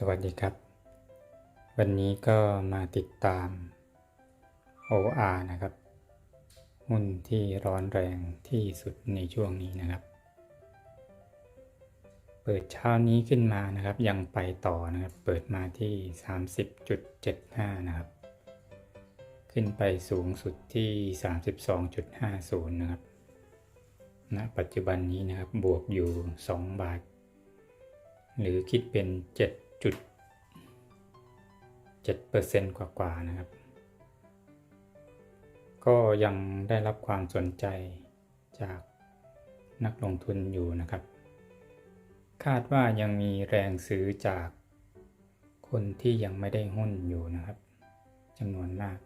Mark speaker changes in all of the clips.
Speaker 1: สวัสดีครับ วันนี้ก็มาติดตาม OR นะครับ หุ้นที่ร้อนแรงที่สุดในช่วงนี้นะครับ เปิดเช้านี้ขึ้นมานะครับยังไปต่อนะครับ เปิดมาที่ 30.75 นะครับ ขึ้นไปสูงสุดที่ 32.50 นะครับณปัจจุบันนี้นะครับบวกอยู่ 2 บาท หรือคิดเป็น 7 จุด7เปอร์เซ็นต์กว่าๆนะครับ ก็ยังได้รับความสนใจจากนักลงทุนอยู่นะครับ คาดว่ายังมีแรงซื้อจากคนที่ยังไม่ได้หุ้นอยู่นะครับจำนวนมาก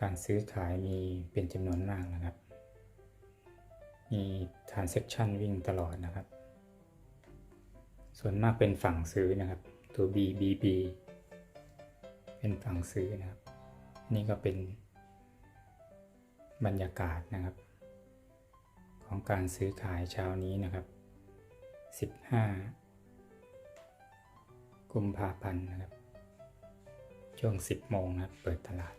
Speaker 1: การซื้อขายมีเป็นจำนวนมากนะครับ มี transaction วิ่งตลอดนะครับ ส่วนมากเป็นฝั่งซื้อนะครับ ตัว B B B เป็นฝั่งซื้อนะครับ นี่ก็เป็นบรรยากาศนะครับ ของการซื้อขายเช้านี้นะครับ 15 กุมภาพันธ์นะครับ ช่วง 10 โมงนะครับ เปิดตลาด